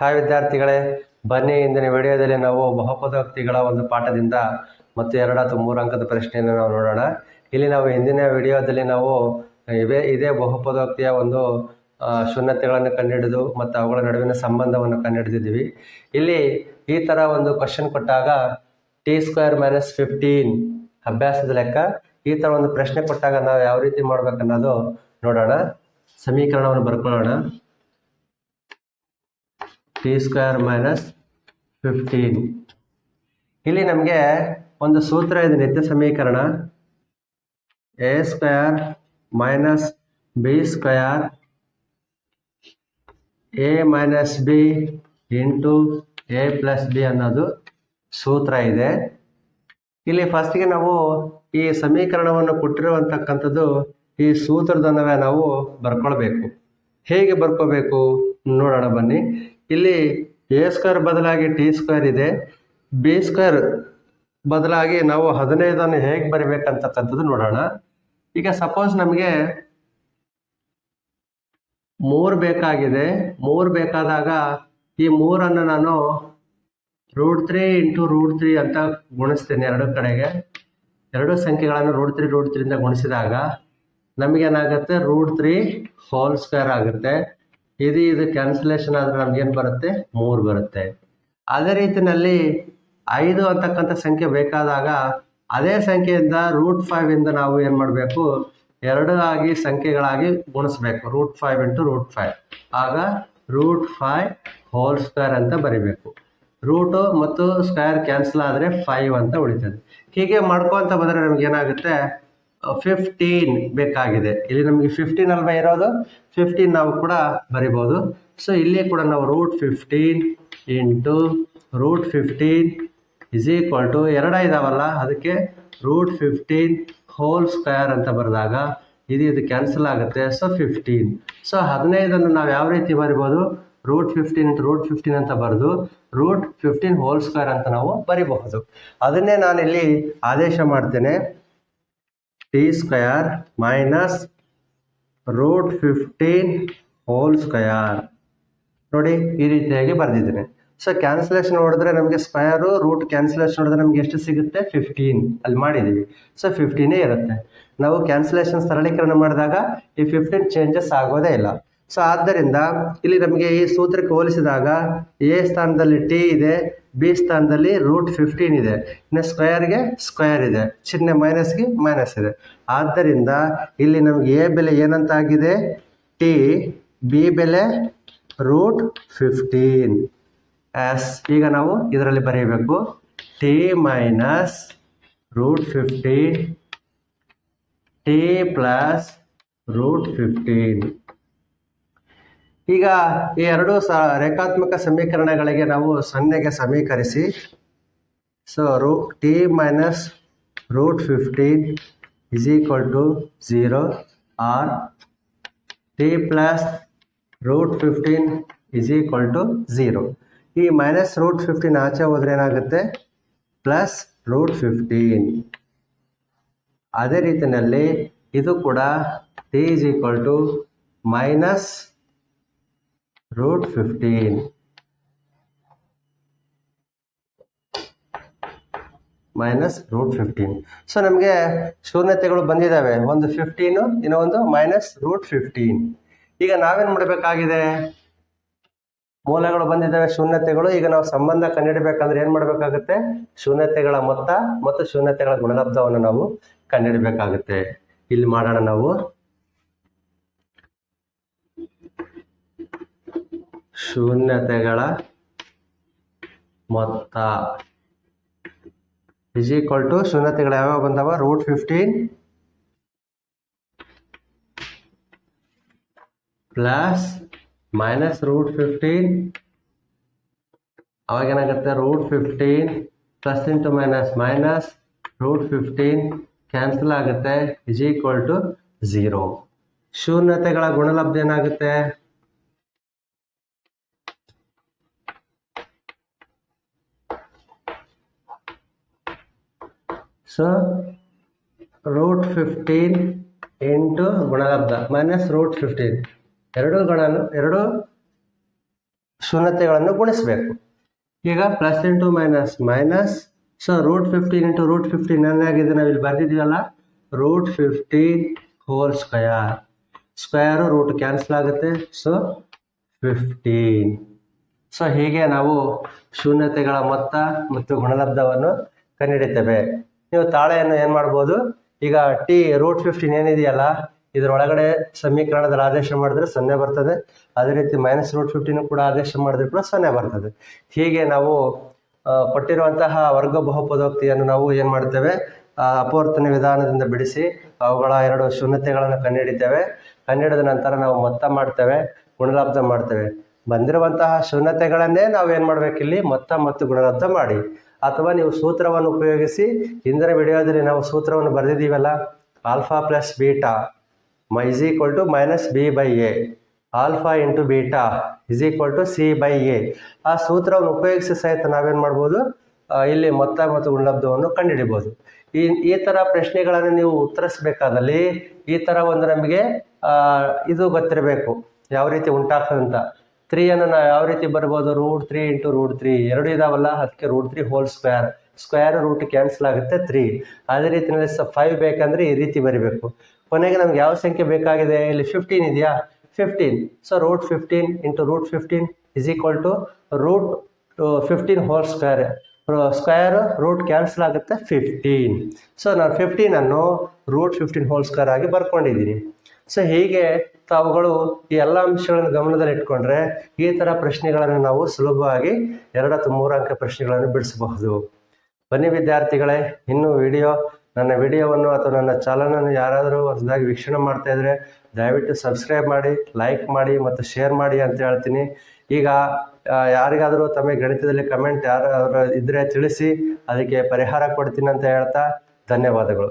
Hi ವಿದ್ಯಾರ್ಥಿಗಳೇ, ಬನ್ನಿ ಇಂದಿನ ವಿಡಿಯೋದಲ್ಲಿ ನಾವು ಬಹುಪದೋಕ್ತಿಗಳ ಒಂದು ಪಾಠದಿಂದ ಮತ್ತು ಎರಡು ಅಥವಾ ಮೂರು ಅಂಕದ ಪ್ರಶ್ನೆಯನ್ನು ನಾವು ನೋಡೋಣ. ಇಲ್ಲಿ ನಾವು ಹಿಂದಿನ ವಿಡಿಯೋದಲ್ಲಿ ನಾವು ಇವೇ, ಇದೇ ಬಹುಪದೋಕ್ತಿಯ ಒಂದು ಶೂನ್ಯತೆಗಳನ್ನು ಕಂಡುಹಿಡಿದು ಮತ್ತು ಅವುಗಳ ನಡುವಿನ ಸಂಬಂಧವನ್ನು ಕಂಡುಹಿಡಿದಿದ್ದೀವಿ. ಇಲ್ಲಿ ಈ ಥರ ಒಂದು ಕ್ವಶನ್ ಕೊಟ್ಟಾಗ ಟಿ ಸ್ಕ್ವೇರ್ ಮೈನಸ್ ಫಿಫ್ಟೀನ್ ಅಭ್ಯಾಸದ ಲೆಕ್ಕ. ಈ ಥರ ಒಂದು ಪ್ರಶ್ನೆ ಕೊಟ್ಟಾಗ ನಾವು ಯಾವ ರೀತಿ ಮಾಡ್ಬೇಕನ್ನೋದು ನೋಡೋಣ. ಸಮೀಕರಣವನ್ನು ಬರ್ಕೊಳ್ಳೋಣ. ಟಿ ಸ್ಕ್ವೇರ್ ಮೈನಸ್ ಫಿಫ್ಟೀನ್ ಇಲ್ಲಿ ನಮಗೆ ಒಂದು ಸೂತ್ರ ಇದೆ ನಿತ್ಯ ಸಮೀಕರಣ. A square minus B square A minus B into A plus B ಅನ್ನೋದು ಸೂತ್ರ ಇದೆ. ಇಲ್ಲಿ ಫಸ್ಟ್ಗೆ ನಾವು ಈ ಸಮೀಕರಣವನ್ನು ಕೊಟ್ಟಿರುವಂತಕ್ಕಂಥದ್ದು ಈ ಸೂತ್ರದನ್ನವೇ ನಾವು ಬರ್ಕೊಳ್ಬೇಕು. ಹೇಗೆ ಬರ್ಕೋಬೇಕು ನೋಡೋಣ ಬನ್ನಿ. ಇಲ್ಲಿ ಎ ಸ್ಕ್ವೇರ್ ಬದಲಾಗಿ ಟಿ ಸ್ಕ್ವೇರ್ ಇದೆ. ಬಿ ಸ್ಕ್ವೇರ್ ಬದಲಾಗಿ ನಾವು ಹದಿನೈದನ್ನು ಹೇಗೆ ಬರಿಬೇಕಂತಕ್ಕಂಥದ್ದು ನೋಡೋಣ. ಈಗ ಸಪೋಸ್ ನಮಗೆ ಮೂರು ಬೇಕಾಗಿದೆ. ಮೂರು ಬೇಕಾದಾಗ ಈ ಮೂರನ್ನು ನಾನು root three into root three ಅಂತ ಗುಣಿಸ್ತೇನೆ ಎರಡು ಕಡೆಗೆ. ಎರಡು ಸಂಖ್ಯೆಗಳನ್ನು ರೂಟ್ ತ್ರೀ ರೂಟ್ ತ್ರೀಯಿಂದ ಗುಣಿಸಿದಾಗ ನಮಗೇನಾಗುತ್ತೆ? ರೂಟ್ ತ್ರೀ ಹೋಲ್ ಸ್ಕ್ವೇರ್ ಆಗುತ್ತೆ. ಇದು ಇದು ಕ್ಯಾನ್ಸಲೇಷನ್ ಆದರೆ ನಮಗೇನು ಬರುತ್ತೆ? ಮೂರು ಬರುತ್ತೆ. ಅದೇ ರೀತಿಯಲ್ಲಿ ಐದು ಅಂತಕ್ಕಂಥ ಸಂಖ್ಯೆ ಬೇಕಾದಾಗ ಅದೇ ಸಂಖ್ಯೆಯಿಂದ ರೂಟ್ ಫೈವಿಂದ ನಾವು ಏನು ಮಾಡಬೇಕು? ಎರಡು ಆಗಿ ಸಂಖ್ಯೆಗಳಾಗಿ ಗುಣಿಸ್ಬೇಕು. Root five into root five ಆಗ ರೂಟ್ ಫೈವ್ ಹೋಲ್ ಸ್ಕ್ವೇರ್ ಅಂತ ಬರಿಬೇಕು. ರೂಟು ಮತ್ತು ಸ್ಕ್ವೇರ್ ಕ್ಯಾನ್ಸಲ್ ಆದರೆ ಫೈವ್ ಅಂತ ಉಳಿತದೆ. ಹೀಗೆ ಮಾಡ್ಕೊತ ಬಂದರೆ ನಮ್ಗೆ ಏನಾಗುತ್ತೆ ಫಿಫ್ಟೀನ್ ಬೇಕಾಗಿದೆ. ಇಲ್ಲಿ ನಮಗೆ ಫಿಫ್ಟೀನ್ ಅಲ್ವಾ ಇರೋದು? ಫಿಫ್ಟೀನ್ ನಾವು ಕೂಡ ಬರಿಬೋದು. ಸೊ ಇಲ್ಲಿ ಕೂಡ ನಾವು root fifteen into root fifteen is equal to ಎರಡ ಇದಾವಲ್ಲ, ಅದಕ್ಕೆ ರೂಟ್ ಫಿಫ್ಟೀನ್ ಹೋಲ್ ಸ್ಕ್ವೇರ್ ಅಂತ ಬರೆದಾಗ ಇದು ಇದು ಕ್ಯಾನ್ಸಲ್ ಆಗುತ್ತೆ. ಸೊ ಫಿಫ್ಟೀನ್ ಸೊ ಹದಿನೈದನ್ನು ನಾವು ಯಾವ ರೀತಿ ಬರಿಬೋದು? Root fifteen into root fifteen ಅಂತ ಬರೆದು ರೂಟ್ ಫಿಫ್ಟೀನ್ ಹೋಲ್ ಸ್ಕ್ವೇರ್ ಅಂತ ನಾವು ಬರಿಬಹುದು. ಅದನ್ನೇ ನಾನಿಲ್ಲಿ ಆದೇಶ ಮಾಡ್ತೇನೆ. T square minus root fifteen whole square ನೋಡಿ ಈ ರೀತಿಯಾಗಿ ಬರೆದಿದ್ದೇನೆ. ಸೊ ಕ್ಯಾನ್ಸಲೇಷನ್ ನೋಡಿದ್ರೆ ನಮಗೆ ಸ್ಕ್ವಯರು ರೂಟ್ ಕ್ಯಾನ್ಸಲೇಷನ್ ನೋಡಿದ್ರೆ ನಮಗೆ ಎಷ್ಟು ಸಿಗುತ್ತೆ? ಫಿಫ್ಟೀನ್ ಅಲ್ಲಿ ಮಾಡಿದ್ದೀವಿ ಸೊ ಫಿಫ್ಟೀನೇ ಇರುತ್ತೆ. ನಾವು ಕ್ಯಾನ್ಸಲೇಷನ್ ಸರಳೀಕರಣ ಮಾಡಿದಾಗ ಈ ಫಿಫ್ಟೀನ್ ಚೇಂಜಸ್ ಆಗೋದೇ ಇಲ್ಲ. ಸೊ ಆದ್ದರಿಂದ ಇಲ್ಲಿ ನಮಗೆ ಈ ಸೂತ್ರಕ್ಕೆ ಹೋಲಿಸಿದಾಗ ಎ ಸ್ಥಾನದಲ್ಲಿ ಟಿ ಇದೆ ಬಿ ಸ್ಥಾನದಲ್ಲಿ ರೂಟ್ ಫಿಫ್ಟೀನ್ ಇದೆ. ಇನ್ನು ಸ್ಕ್ವಯರ್ಗೆ ಸ್ಕ್ವಯರ್ ಇದೆ. ಚಿಹ್ನೆ ಮೈನಸ್ಗೆ ಮೈನಸ್ ಇದೆ. ಆದ್ದರಿಂದ ಇಲ್ಲಿ ನಮಗೆ ಎ ಬೆಲೆ ಏನಂತ ಆಗಿದೆ ಟಿ ಬಿ ಬೆಲೆ ರೂಟ್ ಫಿಫ್ಟೀನ್. ಎಸ್ ಈಗ ನಾವು ಇದರಲ್ಲಿ ಬರೆಯಬೇಕು T minus root fifteen. T plus root fifteen. ಈಗ ಈ ಎರಡು ಸ ರೇಖಾತ್ಮಕ ಸಮೀಕರಣಗಳಿಗೆ ನಾವು ಸೊನ್ನೆಗೆ ಸಮೀಕರಿಸಿ. ಸೊ ರೂ T minus root fifteen is equal to zero or T plus root fifteen is equal to zero ಈ ಮೈನಸ್ ರೂಟ್ ಫಿಫ್ಟೀನ್ ಆಚೆ ಹೋದ್ರೆ ಏನಾಗುತ್ತೆ? ಪ್ಲಸ್ ರೂಟ್ ಫಿಫ್ಟೀನ್ ಅದೇ ರೀತಿಯಲ್ಲಿ ಇದು ಕೂಡ T is equal to minus root fifteen minus root fifteen so ನಮಗೆ ಶೂನ್ಯತೆಗಳು ಬಂದಿದ್ದಾವೆ ಒಂದು ಫಿಫ್ಟೀನು ಇನ್ನೊಂದು ಮೈನಸ್ ರೂಟ್ ಫಿಫ್ಟೀನ್ ಈಗ ನಾವೇನು ಮಾಡಬೇಕಾಗಿದೆ? ಮೂಲಗಳು ಬಂದಿದ್ದಾವೆ ಶೂನ್ಯತೆಗಳು. ಈಗ ನಾವು ಸಂಬಂಧ ಕಂಡುಹಿಡಬೇಕಂದ್ರೆ ಏನು ಮಾಡಬೇಕಾಗುತ್ತೆ? ಶೂನ್ಯತೆಗಳ ಮೊತ್ತ ಮತ್ತು ಶೂನ್ಯತೆಗಳ ಗುಣಲಬ್ಧವನ್ನು ನಾವು ಕಂಡುಹಿಡಬೇಕಾಗುತ್ತೆ. ಇಲ್ಲಿ ಮಾಡೋಣ ನಾವು. ಶೂನ್ಯತೆಗಳ ಮೊತ್ತ. ಇಸ್ ಈಕ್ವಲ್ ಟು ಶೂನ್ಯತೆಗಳು ಯಾವ್ಯಾವ ಬಂದವ? Root fifteen plus minus root fifteen ಅವಾಗ ಏನಾಗುತ್ತೆ? Root fifteen plus into minus minus root fifteen cancel ಆಗುತ್ತೆ. ಇಸ್ ಈಕ್ವಲ್ ಟು ಝೀರೋ ಶೂನ್ಯತೆಗಳ ಗುಣಲಬ್ಧ ಏನಾಗುತ್ತೆ? ಸೊ ರೂಟ್ ಫಿಫ್ಟೀನ್ ಇಂಟು ಗುಣಲಬ್ಧ ಮೈನಸ್ ರೂಟ್ ಫಿಫ್ಟೀನ್ ಎರಡು ಗಣನು, ಎರಡು ಶೂನ್ಯತೆಗಳನ್ನು ಗುಣಿಸಬೇಕು. ಈಗ plus into minus minus so root fifteen into root fifteen ಏನಾಗಿದೆ ನಾವು ಇಲ್ಲಿ ಬರೆದಿದ್ದೀವಲ್ಲ? Root fifteen whole square square root cancel ಆಗುತ್ತೆ ಸೊ ಫಿಫ್ಟೀನ್ ಸೊ ಹೀಗೆ ನಾವು ಶೂನ್ಯತೆಗಳ ಮೊತ್ತ ಮತ್ತು ಗುಣಲಬ್ಧವನ್ನು ಕಂಡುಹಿಡಿತೇವೆ. ನೀವು ತಾಳೆಯನ್ನು ಏನು ಮಾಡ್ಬೋದು? ಈಗ ಟಿ ರೂಟ್ ಫಿಫ್ಟೀನ್ ಏನಿದೆಯಲ್ಲ, ಇದರೊಳಗಡೆ ಸಮೀಕರಣದಲ್ಲಿ ಆದೇಶ ಮಾಡಿದ್ರೆ ಸೊನ್ನೆ ಬರ್ತದೆ. ಅದೇ ರೀತಿ ಮೈನಸ್ ರೂಟ್ ಫಿಫ್ಟೀನ್ ಕೂಡ ಆದೇಶ ಮಾಡಿದ್ರೆ ಕೂಡ ಸೊನ್ನೆ ಬರ್ತದೆ. ಹೀಗೆ ನಾವು ಕೊಟ್ಟಿರುವಂತಹ ವರ್ಗ ಬಹುಪದೋಕ್ತಿಯನ್ನು ನಾವು ಏನು ಮಾಡ್ತೇವೆ? ಅಪವರ್ತನ ವಿಧಾನದಿಂದ ಬಿಡಿಸಿ ಅವುಗಳ ಎರಡು ಶೂನ್ಯತೆಗಳನ್ನು ಕಂಡುಹಿಡಿತೇವೆ. ಕಂಡುಹಿಡಿದ ನಂತರ ನಾವು ಮೊತ್ತ ಮಾಡ್ತೇವೆ, ಗುಣಲಬ್ಧ ಮಾಡ್ತೇವೆ. ಬಂದಿರುವಂತಹ ಶೂನ್ಯತೆಗಳನ್ನೇ ನಾವೇನು ಮಾಡಬೇಕಿಲ್ಲಿ ಮೊತ್ತ ಮತ್ತು ಗುಣಲಬ್ಧ ಮಾಡಿ. ಅಥವಾ ನೀವು ಸೂತ್ರವನ್ನು ಉಪಯೋಗಿಸಿ, ಹಿಂದಿನ ವಿಡಿಯೋದಲ್ಲಿ ನಾವು ಸೂತ್ರವನ್ನು ಬರೆದಿದ್ದೀವಲ್ಲ? Alpha plus beta my is equal to minus B by A. Alpha into beta is equal to C by A. ಆ ಸೂತ್ರವನ್ನು ಉಪಯೋಗಿಸಿ ಸಹಿತ ನಾವೇನು ಮಾಡ್ಬೋದು? ಇಲ್ಲಿ ಮೊತ್ತ ಮತ್ತು ಗುಣಲಬ್ಧವನ್ನು ಕಂಡುಹಿಡಿಬೋದು. ಈ ಈ ಥರ ಪ್ರಶ್ನೆಗಳನ್ನು ನೀವು ಉತ್ತರಿಸಬೇಕಾದಲ್ಲಿ ಈ ಥರ ಒಂದು ನಮಗೆ ಇದು ಗೊತ್ತಿರಬೇಕು. ಯಾವ ರೀತಿ ಉಂಟಾಗ್ತದಂತ. ತ್ರೀಯನ್ನು ನಾವು ಯಾವ ರೀತಿ ಬರ್ಬೋದು? Root three into root three ಎರಡು ಇದಾವಲ್ಲ ಅದಕ್ಕೆ root three whole square square root cancel ಆಗುತ್ತೆ ತ್ರೀ ಅದೇ ರೀತಿಯಲ್ಲಿ ಸ ಫೈವ್ ಬೇಕಂದ್ರೆ ಈ ರೀತಿ ಬರಿಬೇಕು. ಕೊನೆಗೆ ನಮ್ಗೆ ಯಾವ ಸಂಖ್ಯೆ ಬೇಕಾಗಿದೆ? ಇಲ್ಲಿ ಫಿಫ್ಟೀನ್ ಇದೆಯಾ? Fifteen so root fifteen into root fifteen is equal to root fifteen whole square square root cancel ಆಗುತ್ತೆ ಫಿಫ್ಟೀನ್ ಸೊ ನಾನು ಫಿಫ್ಟೀನನ್ನು ರೂಟ್ ಫಿಫ್ಟೀನ್ ಹೋಲ್ ಸ್ಕ್ವೇರ್ ಆಗಿ ಬರ್ಕೊಂಡಿದ್ದೀನಿ. ಸೊ ಹೀಗೆ ತಾವುಗಳು ಈ ಎಲ್ಲ ಅಂಶಗಳನ್ನು ಗಮನದಲ್ಲಿ ಇಟ್ಕೊಂಡ್ರೆ ಈ ಥರ ಪ್ರಶ್ನೆಗಳನ್ನು ನಾವು ಸುಲಭವಾಗಿ ಎರಡು ಅಥವಾ ಮೂರು ಅಂಕ ಪ್ರಶ್ನೆಗಳನ್ನು ಬಿಡಿಸಬಹುದು. ಬನ್ನಿ ವಿದ್ಯಾರ್ಥಿಗಳೇ, ಇನ್ನು ವಿಡಿಯೋ, ನನ್ನ ವಿಡಿಯೋವನ್ನು ಅಥವಾ ನನ್ನ ಚಾನಲನ್ನು ಯಾರಾದರೂ ಹೊಸದಾಗಿ ವೀಕ್ಷಣೆ ಮಾಡ್ತಾ ಇದ್ರೆ ದಯವಿಟ್ಟು ಸಬ್ಸ್ಕ್ರೈಬ್ ಮಾಡಿ, ಲೈಕ್ ಮಾಡಿ ಮತ್ತು ಶೇರ್ ಮಾಡಿ ಅಂತ ಹೇಳ್ತೀನಿ. ಈಗ ಯಾರಿಗಾದರೂ ತಮಗೆ ಗಣಿತದಲ್ಲಿ ಕಮೆಂಟ್ ಯಾರಾದರೂ ಇದ್ದರೆ ತಿಳಿಸಿ, ಅದಕ್ಕೆ ಪರಿಹಾರ ಕೊಡ್ತೀನಿ ಅಂತ ಹೇಳ್ತಾ ಧನ್ಯವಾದಗಳು.